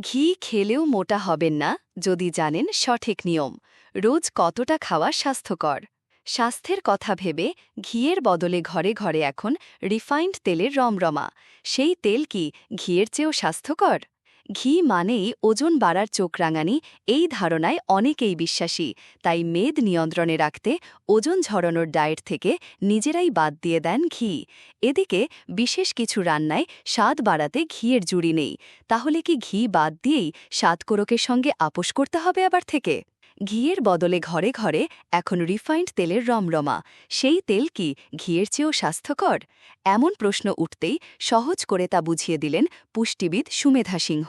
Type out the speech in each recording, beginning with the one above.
ঘি খেলেও মোটা হবেন না, যদি জানেন সঠিক নিয়ম। রোজ কতটা খাওয়া স্বাস্থ্যকর? স্বাস্থ্যের কথা ভেবে ঘিয়ের বদলে ঘরে ঘরে এখন রিফাইন্ড তেলের রমরমা। সেই তেল কি ঘিয়ের চেয়েও স্বাস্থ্যকর? ঘি মানেই ওজন বাড়ার চোখ রাঙানি, এই ধারণায় অনেকেই বিশ্বাসী। তাই মেদ নিয়ন্ত্রণে রাখতে ওজন ঝরানোর ডায়েট থেকে নিজেরাই বাদ দিয়ে দেন ঘি। এদিকে বিশেষ কিছু রান্নায় স্বাদ বাড়াতে ঘিয়ের জুড়ি নেই। তাহলে কি ঘি বাদ দিয়েই স্বাদকোরকের সঙ্গে আপোষ করতে হবে আবার থেকে? ঘিয়ের বদলে ঘরে ঘরে এখন রিফাইন্ড তেলের রমরমা। সেই তেল কি ঘিয়ের চেয়েও স্বাস্থ্যকর? এমন প্রশ্ন উঠতেই সহজ করে তা বুঝিয়ে দিলেন পুষ্টিবিদ সুমেধা সিংহ।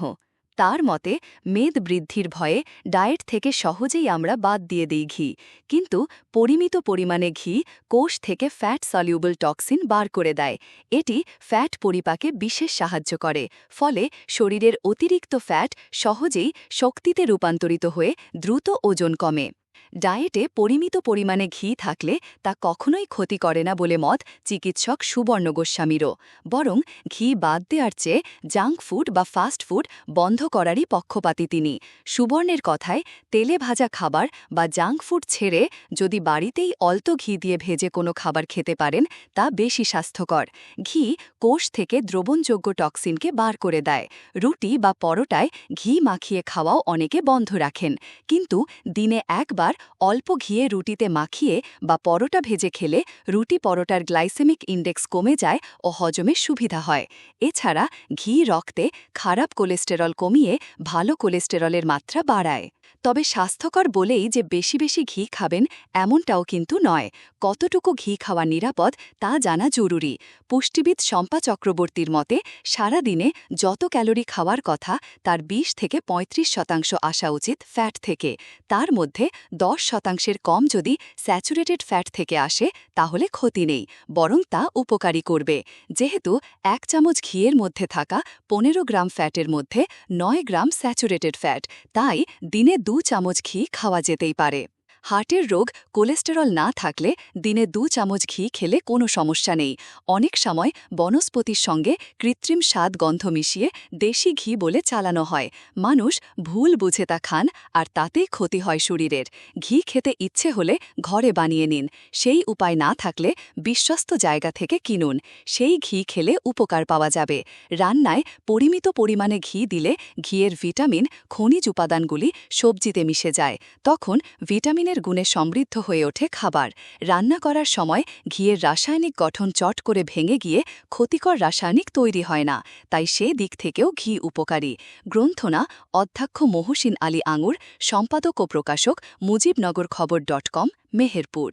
তার মতে, মেদ বৃদ্ধির ভয়ে ডায়েট থেকে সহজেই আমরা বাদ দিয়ে দিই ঘি। কিন্তু পরিমিত পরিমাণে ঘি কোষ থেকে ফ্যাট সলিউবল টক্সিন বার করে দেয়। এটি ফ্যাট পরিপাকে বিশেষ সাহায্য করে, ফলে শরীরের অতিরিক্ত ফ্যাট সহজেই শক্তিতে রূপান্তরিত হয়ে দ্রুত ওজন কমে। ডায়েটে পরিমিত পরিমাণে ঘি থাকলে তা কখনোই ক্ষতি করে না বলে মত চিকিৎসক সুবর্ণ গোস্বামীরও। বরং ঘি বাদ দেওয়ার চেয়ে জাঙ্ক ফুড বা ফাস্ট ফুড বন্ধ করারই পক্ষপাতী তিনি। সুবর্ণের কথায় তেলে ভাজা খাবার বা জাঙ্ক ফুড ছেড়ে যদি বাড়িতেই অল্প ঘি দিয়ে ভেজে কোনো খাবার খেতে পারেন, তা বেশি স্বাস্থ্যকর। ঘি কোষ থেকে দ্রবণযোগ্য টক্সিনকে বার করে দেয়। রুটি বা পরোটায় ঘি মাখিয়ে খাওয়াও অনেকে বন্ধ রাখেন। কিন্তু দিনে একবার অল্প ঘিয়ে রুটিতে মাখিয়ে বা পরোটা ভেজে খেলে রুটি পরোটার গ্লাইসেমিক ইন্ডেক্স কমে যায় ও হজমের সুবিধা হয়। এছাড়া ঘি রক্তে খারাপ কোলেস্টেরল কমিয়ে ভালো কোলেস্টেরলের মাত্রা বাড়ায়। তবে স্বাস্থ্যকর বলেই যে বেশি বেশি ঘি খাবেন এমনটাও কিন্তু নয়। কতটুকু ঘি খাওয়া নিরাপদ তা জানা জরুরি। পুষ্টিবিদ শম্পা চক্রবর্তীর মতে সারা দিনে যত ক্যালোরি খাওয়ার কথা, তার ২০ থেকে ৩৫ শতাংশ আসা উচিত ফ্যাট থেকে। তার মধ্যে দশ শতাংশের কম যদি স্যাচুরেটেড ফ্যাট থেকে আসে, তাহলে ক্ষতি নেই, বরং তা উপকারী করবে। যেহেতু এক চামচ ঘিয়ের মধ্যে থাকা পনেরো গ্রাম ফ্যাটের মধ্যে নয় গ্রাম স্যাচুরেটেড ফ্যাট, তাই দিনে দু চামচ ঘি খাওয়া যেতেই পারে। হার্টের রোগ কোলেস্টেরল না থাকলে দিনে দু চামচ ঘি খেলে কোনো সমস্যা নেই। অনেক সময় বনস্পতির সঙ্গে কৃত্রিম স্বাদ গন্ধ মিশিয়ে দেশি ঘি বলে চালানো হয়। মানুষ ভুল বুঝে তা খান আর তাতেই ক্ষতি হয় শরীরের। ঘি খেতে ইচ্ছে হলে ঘরে বানিয়ে নিন। সেই উপায় না থাকলে বিশ্বস্ত জায়গা থেকে কিনুন। সেই ঘি খেলে উপকার পাওয়া যাবে। রান্নায় পরিমিত পরিমাণে ঘি দিলে ঘিয়ের ভিটামিন, খনিজ উপাদানগুলি সবজিতে মিশে যায়। তখন ভিটামিনের গুণে সমৃদ্ধ হয়ে ওঠে খাবার। রান্না করার সময় ঘিয়ের রাসায়নিক গঠন চট করে ভেঙে গিয়ে ক্ষতিকর রাসায়নিক তৈরি হয় না, তাই সে দিক থেকেও ঘি উপকারী। গ্রন্থনা অধ্যক্ষ মহসিন আলী আঙুর, সম্পাদক ও প্রকাশক মুজিবনগর খবর ডট কম, মেহেরপুর।